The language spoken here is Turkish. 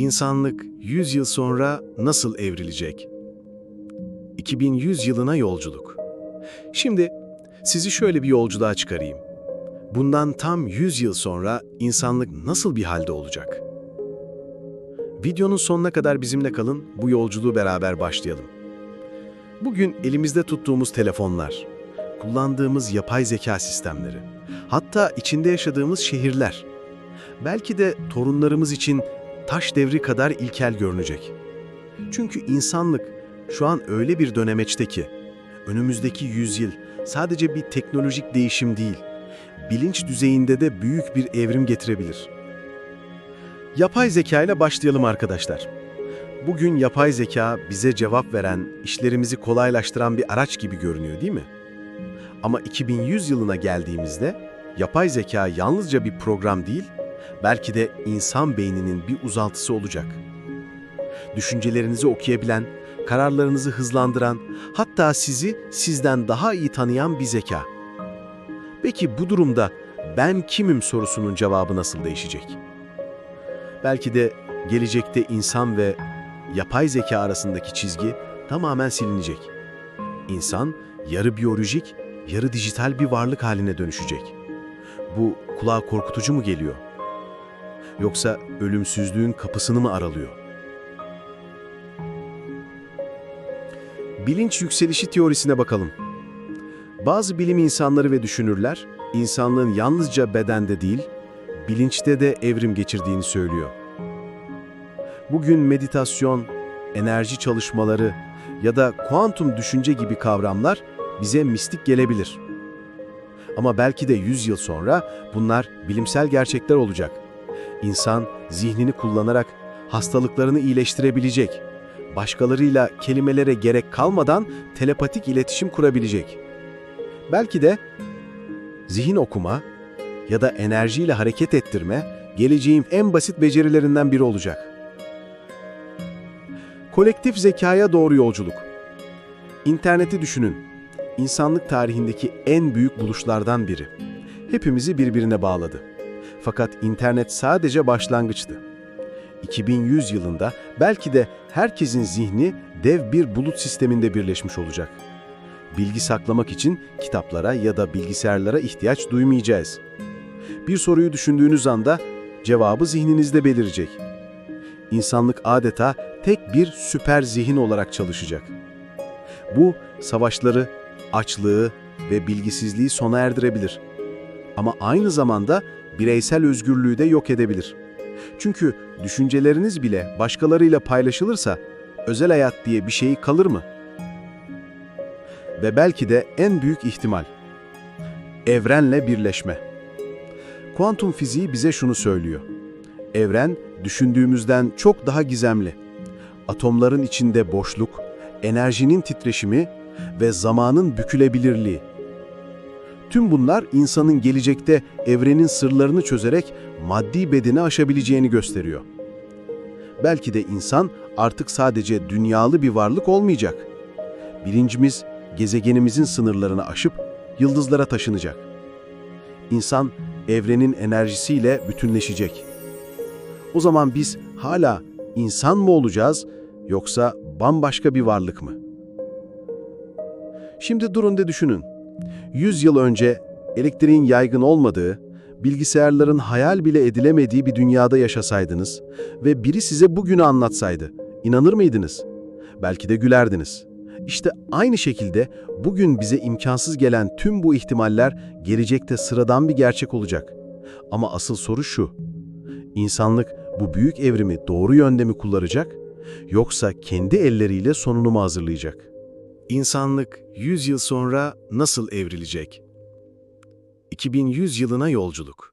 İnsanlık 100 yıl sonra nasıl evrilecek? 2100 yılına yolculuk. Şimdi sizi şöyle bir yolculuğa çıkarayım. Bundan tam 100 yıl sonra insanlık nasıl bir halde olacak? Videonun sonuna kadar bizimle kalın, bu yolculuğu beraber başlayalım. Bugün elimizde tuttuğumuz telefonlar, kullandığımız yapay zeka sistemleri, hatta içinde yaşadığımız şehirler, belki de torunlarımız için taş devri kadar ilkel görünecek. Çünkü insanlık şu an öyle bir dönemeçte ki, önümüzdeki yüzyıl sadece bir teknolojik değişim değil, bilinç düzeyinde de büyük bir evrim getirebilir. Yapay zeka ile başlayalım arkadaşlar. Bugün yapay zeka bize cevap veren, işlerimizi kolaylaştıran bir araç gibi görünüyor değil mi? Ama 2100 yılına geldiğimizde yapay zeka yalnızca bir program değil, belki de insan beyninin bir uzantısı olacak. Düşüncelerinizi okuyabilen, kararlarınızı hızlandıran, hatta sizi sizden daha iyi tanıyan bir zeka. Peki bu durumda ben kimim sorusunun cevabı nasıl değişecek? Belki de gelecekte insan ve yapay zeka arasındaki çizgi tamamen silinecek. İnsan yarı biyolojik, yarı dijital bir varlık haline dönüşecek. Bu kulağa korkutucu mu geliyor? Yoksa ölümsüzlüğün kapısını mı aralıyor? Bilinç yükselişi teorisine bakalım. Bazı bilim insanları ve düşünürler, insanlığın yalnızca bedende değil, bilinçte de evrim geçirdiğini söylüyor. Bugün meditasyon, enerji çalışmaları ya da kuantum düşünce gibi kavramlar bize mistik gelebilir. Ama belki de 100 yıl sonra bunlar bilimsel gerçekler olacak. İnsan zihnini kullanarak hastalıklarını iyileştirebilecek. Başkalarıyla kelimelere gerek kalmadan telepatik iletişim kurabilecek. Belki de zihin okuma ya da enerjiyle hareket ettirme geleceğin en basit becerilerinden biri olacak. Kolektif zekaya doğru yolculuk. İnterneti düşünün. İnsanlık tarihindeki en büyük buluşlardan biri. Hepimizi birbirine bağladı. Fakat internet sadece başlangıçtı. 2100 yılında belki de herkesin zihni dev bir bulut sisteminde birleşmiş olacak. Bilgi saklamak için kitaplara ya da bilgisayarlara ihtiyaç duymayacağız. Bir soruyu düşündüğünüz anda cevabı zihninizde belirecek. İnsanlık adeta tek bir süper zihin olarak çalışacak. Bu savaşları, açlığı ve bilgisizliği sona erdirebilir. Ama aynı zamanda bireysel özgürlüğü de yok edebilir. Çünkü düşünceleriniz bile başkalarıyla paylaşılırsa özel hayat diye bir şey kalır mı? Ve belki de en büyük ihtimal evrenle birleşme. Kuantum fiziği bize şunu söylüyor. Evren düşündüğümüzden çok daha gizemli. Atomların içinde boşluk, enerjinin titreşimi ve zamanın bükülebilirliği. Tüm bunlar insanın gelecekte evrenin sırlarını çözerek maddi bedeni aşabileceğini gösteriyor. Belki de insan artık sadece dünyalı bir varlık olmayacak. Bilincimiz gezegenimizin sınırlarını aşıp yıldızlara taşınacak. İnsan evrenin enerjisiyle bütünleşecek. O zaman biz hala insan mı olacağız yoksa bambaşka bir varlık mı? Şimdi durun de düşünün. 100 yıl önce elektriğin yaygın olmadığı, bilgisayarların hayal bile edilemediği bir dünyada yaşasaydınız ve biri size bugünü anlatsaydı, inanır mıydınız? Belki de gülerdiniz. İşte aynı şekilde bugün bize imkansız gelen tüm bu ihtimaller gelecekte sıradan bir gerçek olacak. Ama asıl soru şu. İnsanlık bu büyük evrimi doğru yönde mi kullanacak yoksa kendi elleriyle sonunu mu hazırlayacak? İnsanlık 100 yıl sonra nasıl evrilecek? 2100 yılına yolculuk.